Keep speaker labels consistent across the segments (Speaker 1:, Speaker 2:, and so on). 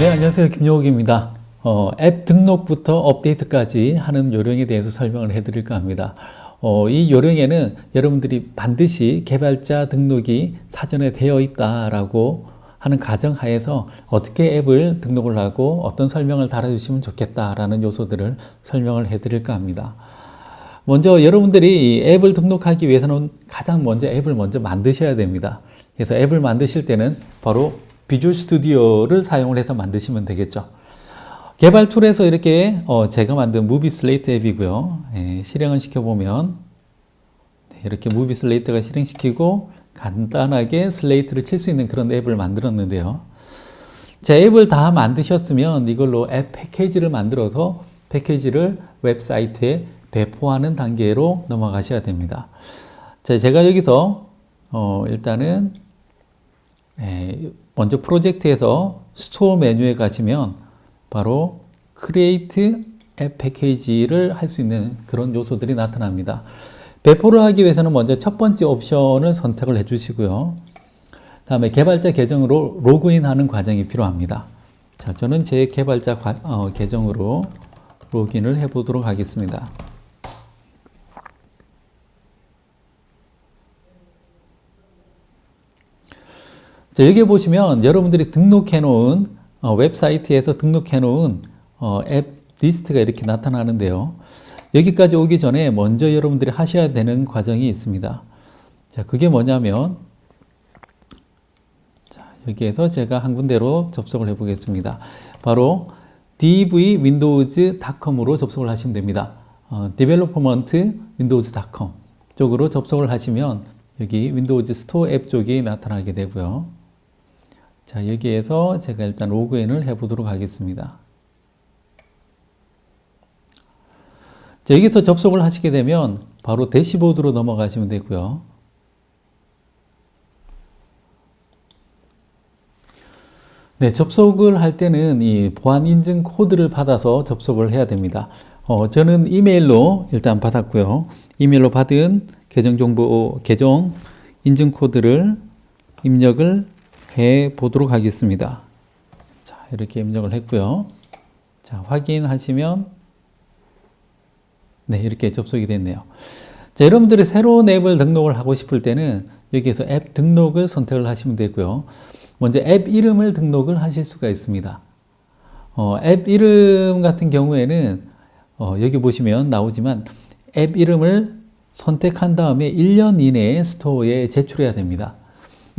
Speaker 1: 네, 안녕하세요. 김용욱입니다. 어, 앱 등록부터 업데이트까지 하는 요령에 대해서 설명을 해드릴까 합니다. 어, 이 요령에는 여러분들이 반드시 개발자 등록이 사전에 되어 있다라고 하는 가정 하에서 어떻게 앱을 등록을 하고 어떤 설명을 달아주시면 좋겠다라는 요소들을 설명을 해드릴까 합니다. 먼저 여러분들이 이 앱을 등록하기 위해서는 가장 먼저 앱을 먼저 만드셔야 됩니다. 그래서 앱을 만드실 때는 바로 비주얼 스튜디오를 사용을 해서 만드시면 되겠죠. 개발 툴에서 이렇게 어 제가 만든 무비 슬레이트 앱이고요. 예, 실행을 시켜보면 네, 이렇게 무비 슬레이트가 실행시키고 간단하게 슬레이트를 칠 수 있는 그런 앱을 만들었는데요. 자, 앱을 다 만드셨으면 이걸로 앱 패키지를 만들어서 패키지를 웹사이트에 배포하는 단계로 넘어가셔야 됩니다. 자, 제가 여기서 어, 일단은 예, 먼저 프로젝트에서 스토어 메뉴에 가시면 바로 크리에이트 앱 패키지를 할 수 있는 그런 요소들이 나타납니다. 배포를 하기 위해서는 먼저 첫 번째 옵션을 선택을 해 주시고요. 다음에 개발자 계정으로 로그인하는 과정이 필요합니다. 자, 저는 제 개발자 과, 어, 계정으로 로그인을 해 보도록 하겠습니다. 자, 여기 보시면 여러분들이 등록해 놓은 어, 웹사이트에서 등록해 놓은 어, 앱 리스트가 이렇게 나타나는데요. 여기까지 오기 전에 먼저 여러분들이 하셔야 되는 과정이 있습니다. 자, 그게 뭐냐면 자, 여기에서 제가 한 군데로 접속을 해 보겠습니다. 바로 dvwindows.com으로 접속을 하시면 됩니다. 어, developmentwindows.com 쪽으로 접속을 하시면 여기 윈도우즈 스토어 앱 쪽이 나타나게 되고요. 자, 여기에서 제가 일단 로그인을 해 보도록 하겠습니다. 자, 여기서 접속을 하시게 되면 바로 대시보드로 넘어가시면 되고요. 네, 접속을 할 때는 이 보안 인증 코드를 받아서 접속을 해야 됩니다. 어, 저는 이메일로 일단 받았고요. 이메일로 받은 계정 정보, 계정 인증 코드를 입력을 해 보도록 하겠습니다. 자, 이렇게 입력을 했고요. 자, 확인하시면 네, 이렇게 접속이 됐네요. 자, 여러분들이 새로운 앱을 등록을 하고 싶을 때는 여기에서 앱 등록을 선택을 하시면 되고요. 먼저 앱 이름을 등록을 하실 수가 있습니다. 어, 앱 이름 같은 경우에는 어, 여기 보시면 나오지만 앱 이름을 선택한 다음에 1년 이내에 스토어에 제출해야 됩니다.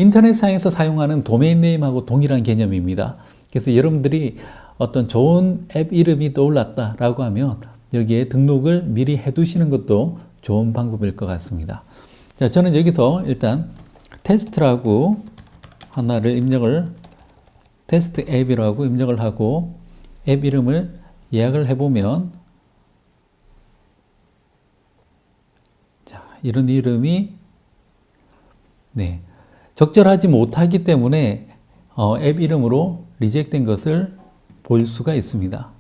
Speaker 1: 인터넷상에서 사용하는 도메인 네임하고 동일한 개념입니다. 그래서 여러분들이 어떤 좋은 앱 이름이 떠올랐다라고 하면 여기에 등록을 미리 해 두시는 것도 좋은 방법일 것 같습니다. 자, 저는 여기서 일단 테스트라고 하나를 입력을 테스트 앱이라고 입력을 하고 앱 이름을 예약을 해보면 자, 이런 이름이 네, 적절하지 못하기 때문에 어, 앱 이름으로 리젝된 것을 볼 수가 있습니다.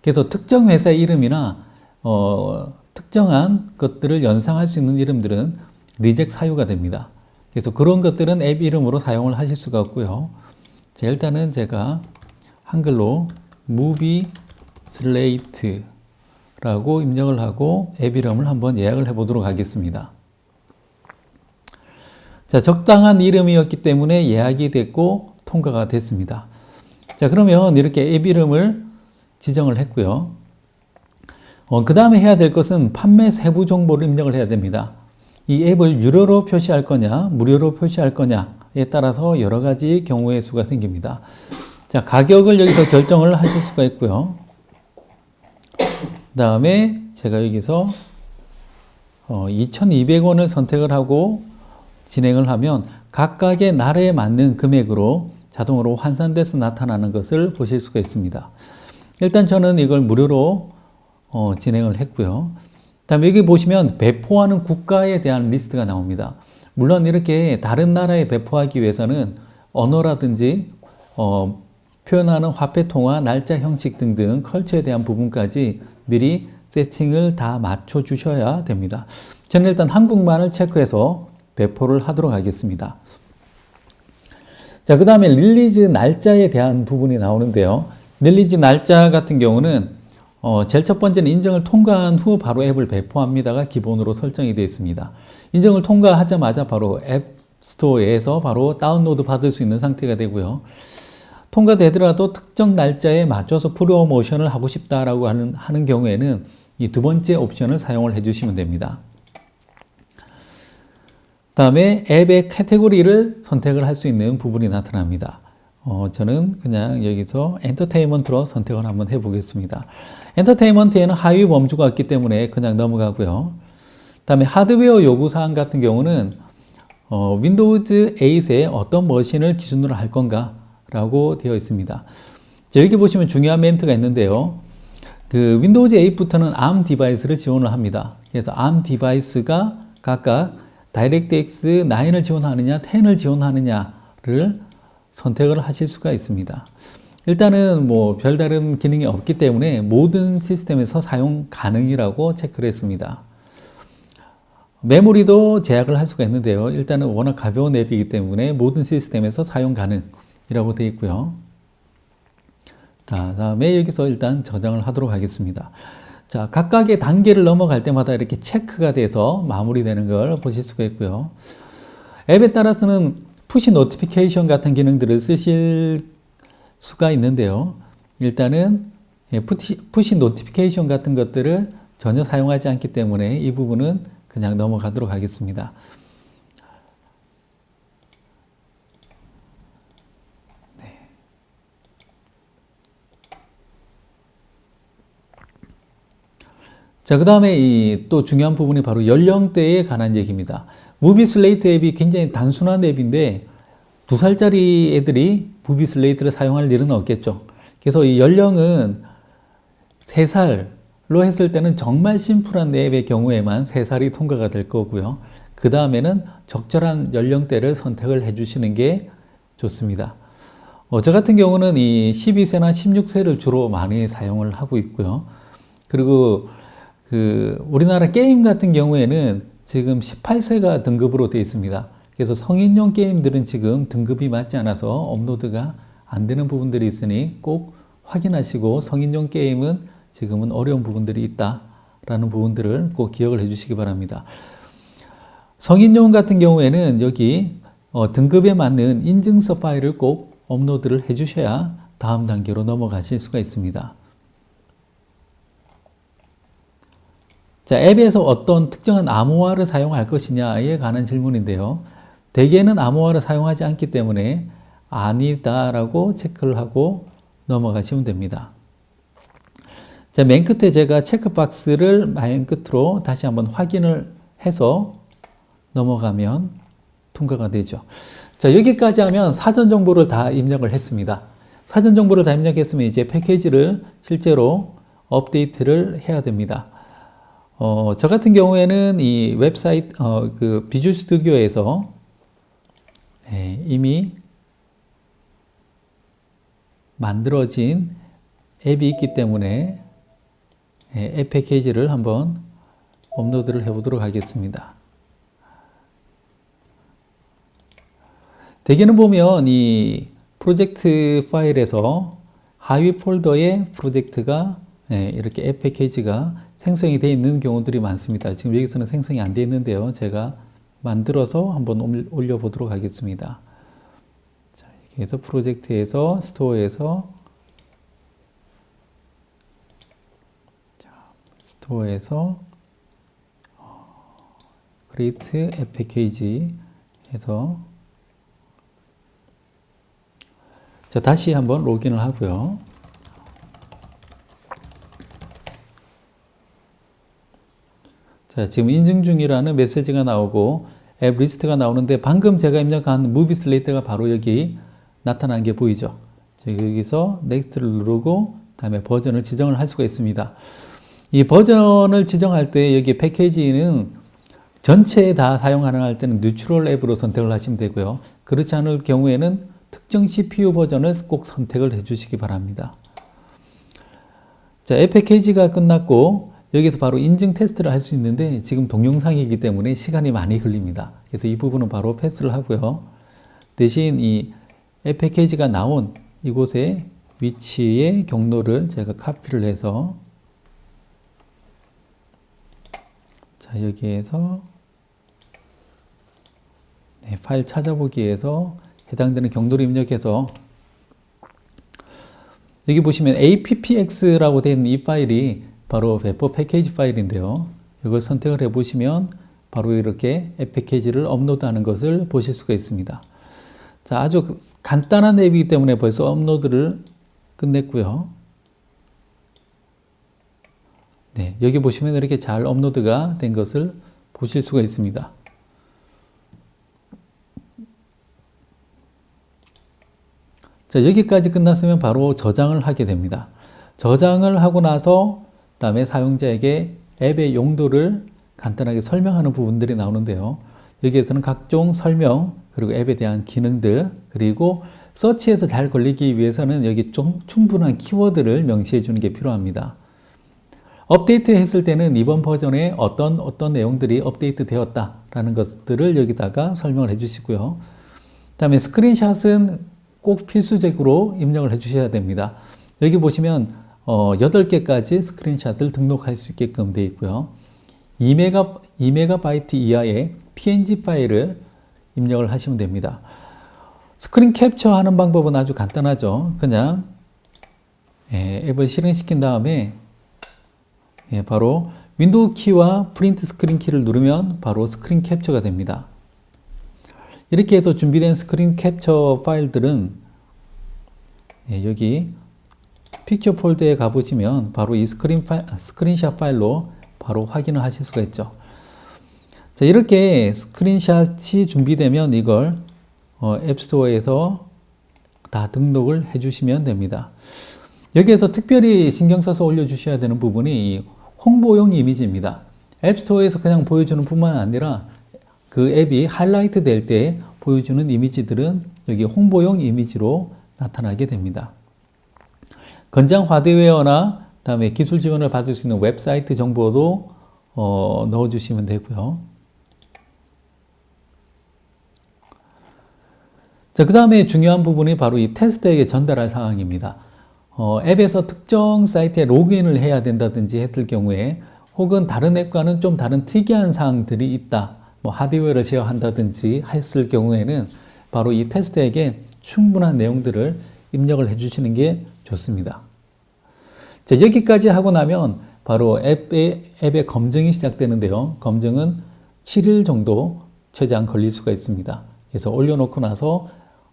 Speaker 1: 그래서 특정 회사 이름이나 어, 특정한 것들을 연상할 수 있는 이름들은 리젝 사유가 됩니다. 그래서 그런 것들은 앱 이름으로 사용을 하실 수가 없고요. 자, 일단은 제가 한글로 무비 슬레이트라고 입력을 하고 앱 이름을 한번 예약을 해 보도록 하겠습니다. 자, 적당한 이름이었기 때문에 예약이 됐고 통과가 됐습니다. 자, 그러면 이렇게 앱 이름을 지정을 했고요. 어, 그 다음에 해야 될 것은 판매 세부 정보를 입력을 해야 됩니다. 이 앱을 유료로 표시할 거냐, 무료로 표시할 거냐에 따라서 여러 가지 경우의 수가 생깁니다. 자, 가격을 여기서 결정을 하실 수가 있고요. 그 다음에 제가 여기서 어, 2,200원을 선택을 하고 진행을 하면 각각의 나라에 맞는 금액으로 자동으로 환산돼서 나타나는 것을 보실 수가 있습니다. 일단 저는 이걸 무료로 어, 진행을 했고요. 다음에 여기 보시면 배포하는 국가에 대한 리스트가 나옵니다. 물론 이렇게 다른 나라에 배포하기 위해서는 언어라든지 어, 표현하는 화폐 통화, 날짜 형식 등등 컬처에 대한 부분까지 미리 세팅을 다 맞춰 주셔야 됩니다. 저는 일단 한국말을 체크해서 배포를 하도록 하겠습니다. 자, 그 다음에 릴리즈 날짜에 대한 부분이 나오는데요. 릴리즈 날짜 같은 경우는 어, 제일 첫 번째는 인정을 통과한 후 바로 앱을 배포합니다가 기본으로 설정이 되어 있습니다. 인정을 통과하자마자 바로 앱 스토어에서 바로 다운로드 받을 수 있는 상태가 되고요. 통과되더라도 특정 날짜에 맞춰서 프로모션을 하고 싶다라고 하는, 하는 경우에는 이 두 번째 옵션을 사용을 해주시면 됩니다. 다음에 앱의 카테고리를 선택을 할 수 있는 부분이 나타납니다. 어, 저는 그냥 여기서 엔터테인먼트로 선택을 한번 해보겠습니다. 엔터테인먼트에는 하위 범주가 있기 때문에 그냥 넘어가고요. 다음에 하드웨어 요구사항 같은 경우는 어, 윈도우즈 8에 어떤 머신을 기준으로 할 건가 라고 되어 있습니다. 자, 여기 보시면 중요한 멘트가 있는데요. 그 윈도우즈 8부터는 ARM 디바이스를 지원을 합니다. 그래서 ARM 디바이스가 각각 다이렉트X 9을 지원하느냐, 10을 지원하느냐를 선택을 하실 수가 있습니다. 일단은 뭐 별다른 기능이 없기 때문에 모든 시스템에서 사용 가능이라고 체크를 했습니다. 메모리도 제약을 할 수가 있는데요. 일단은 워낙 가벼운 앱이기 때문에 모든 시스템에서 사용 가능이라고 되어 있고요. 자, 다음에 여기서 일단 저장을 하도록 하겠습니다. 자, 각각의 단계를 넘어갈 때마다 이렇게 체크가 돼서 마무리되는 걸 보실 수가 있고요. 앱에 따라서는 푸시 노티피케이션 같은 기능들을 쓰실 수가 있는데요. 일단은 예, 푸시, 푸시 노티피케이션 같은 것들을 전혀 사용하지 않기 때문에 이 부분은 그냥 넘어가도록 하겠습니다. 자, 그 다음에 이 또 중요한 부분이 바로 연령대에 관한 얘기입니다. 무비 슬레이트 앱이 굉장히 단순한 앱인데 두 살짜리 애들이 무비 슬레이트를 사용할 일은 없겠죠. 그래서 이 연령은 세 살로 했을 때는 정말 심플한 앱의 경우에만 세 살이 통과가 될 거고요. 그 다음에는 적절한 연령대를 선택을 해 주시는 게 좋습니다. 어, 저 같은 경우는 이 12세나 16세를 주로 많이 사용을 하고 있고요. 그리고 그 우리나라 게임 같은 경우에는 지금 18세가 등급으로 되어 있습니다. 그래서 성인용 게임들은 지금 등급이 맞지 않아서 업로드가 안 되는 부분들이 있으니 꼭 확인하시고 성인용 게임은 지금은 어려운 부분들이 있다라는 부분들을 꼭 기억을 해주시기 바랍니다. 성인용 같은 경우에는 여기 어, 등급에 맞는 인증서 파일을 꼭 업로드를 해주셔야 다음 단계로 넘어가실 수가 있습니다. 자, 앱에서 어떤 특정한 암호화를 사용할 것이냐에 관한 질문인데요. 대개는 암호화를 사용하지 않기 때문에 아니다라고 체크를 하고 넘어가시면 됩니다. 자, 맨 끝에 제가 체크박스를 맨 끝으로 다시 한번 확인을 해서 넘어가면 통과가 되죠. 자, 여기까지 하면 사전 정보를 다 입력을 했습니다. 사전 정보를 다 입력했으면 이제 패키지를 실제로 업데이트를 해야 됩니다. 어, 저 같은 경우에는 이 웹사이트, 어, 그 비주얼 스튜디오에서 예, 이미 만들어진 앱이 있기 때문에 예, 앱 패키지를 한번 업로드를 해보도록 하겠습니다. 대개는 보면 이 프로젝트 파일에서 하위 폴더에 프로젝트가 예, 이렇게 앱 패키지가 생성이 되어 있는 경우들이 많습니다. 지금 여기서는 생성이 안 되어 있는데요. 제가 만들어서 한번 올려보도록 하겠습니다. 자, 여기에서 프로젝트에서 스토어에서 자, 스토어에서 크리에이트 앱 패키지 해서 자, 다시 한번 로그인을 하고요. 자, 지금 인증 중이라는 메시지가 나오고 앱 리스트가 나오는데 방금 제가 입력한 무비 슬레이트가 바로 여기 나타난 게 보이죠. 여기서 넥스트를 누르고 다음에 버전을 지정을 할 수가 있습니다. 이 버전을 지정할 때 여기 패키지는 전체에 다 사용 가능할 때는 뉴트럴 앱으로 선택을 하시면 되고요. 그렇지 않을 경우에는 특정 CPU 버전을 꼭 선택을 해 주시기 바랍니다. 자, 앱 패키지가 끝났고 여기서 바로 인증 테스트를 할 수 있는데 지금 동영상이기 때문에 시간이 많이 걸립니다. 그래서 이 부분은 바로 패스를 하고요. 대신 이 앱 패키지가 나온 이곳의 위치의 경로를 제가 카피를 해서 자 여기에서 네, 파일 찾아보기에서 해당되는 경로를 입력해서 여기 보시면 appx라고 있는 이 파일이 바로 배포 패키지 파일인데요. 이걸 선택을 해 보시면 바로 이렇게 앱 패키지를 업로드하는 것을 보실 수가 있습니다. 자, 아주 간단한 앱이기 때문에 벌써 업로드를 끝냈고요. 네, 여기 보시면 이렇게 잘 업로드가 된 것을 보실 수가 있습니다. 자, 여기까지 끝났으면 바로 저장을 하게 됩니다. 저장을 하고 나서 그 다음에 사용자에게 앱의 용도를 간단하게 설명하는 부분들이 나오는데요. 여기에서는 각종 설명 그리고 앱에 대한 기능들 그리고 서치에서 잘 걸리기 위해서는 여기 좀 충분한 키워드를 명시해 주는 게 필요합니다. 업데이트 했을 때는 이번 버전에 어떤 어떤 내용들이 업데이트 되었다라는 것들을 여기다가 설명을 해 주시고요. 그다음에 스크린샷은 꼭 필수적으로 입력을 해 주셔야 됩니다. 여기 보시면 어, 8개까지 스크린샷을 등록할 수 있게끔 되어 있고요. 2메가, 2메가바이트 이하의 PNG 파일을 입력을 하시면 됩니다. 스크린 캡처 하는 방법은 아주 간단하죠. 그냥 예, 앱을 실행시킨 다음에 예, 바로 윈도우 키와 프린트 스크린 키를 누르면 바로 스크린 캡처가 됩니다. 이렇게 해서 준비된 스크린 캡처 파일들은 예, 여기 픽처 폴더에 가보시면 바로 이 스크린 파일, 스크린샷 파일로 바로 확인을 하실 수가 있죠. 자, 이렇게 스크린샷이 준비되면 이걸 어, 앱스토어에서 다 등록을 해주시면 됩니다. 여기에서 특별히 신경 써서 올려주셔야 되는 부분이 이 홍보용 이미지입니다. 앱스토어에서 그냥 보여주는 뿐만 아니라 그 앱이 하이라이트 될 때 보여주는 이미지들은 여기 홍보용 이미지로 나타나게 됩니다. 건장 하드웨어나 그다음에 기술 지원을 받을 수 있는 웹사이트 정보도 어, 넣어주시면 되고요. 자, 그 다음에 중요한 부분이 바로 이 테스트에게 전달할 사항입니다. 어, 앱에서 특정 사이트에 로그인을 해야 된다든지 했을 경우에 혹은 다른 앱과는 좀 다른 특이한 사항들이 있다. 뭐 하드웨어를 제어한다든지 했을 경우에는 바로 이 테스트에게 충분한 내용들을 입력을 해주시는 게 좋습니다. 자, 여기까지 하고 나면 바로 앱의, 앱의 검증이 시작되는데요. 검증은 7일 정도 최장 걸릴 수가 있습니다. 그래서 올려놓고 나서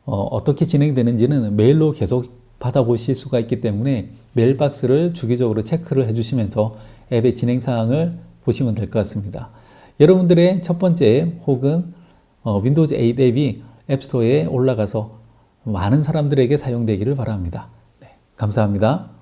Speaker 1: 어, 떻게 진행되는지는 메일로 계속 받아보실 수가 있기 때문에 메일 박스를 주기적으로 체크를 해주시면서 앱의 진행 사항을 보시면 될 것 같습니다. 여러분들의 첫 번째 혹은 어, 윈도우즈 8 앱이 앱스토어에 올라가서 많은 사람들에게 사용되기를 바랍니다. 네, 감사합니다.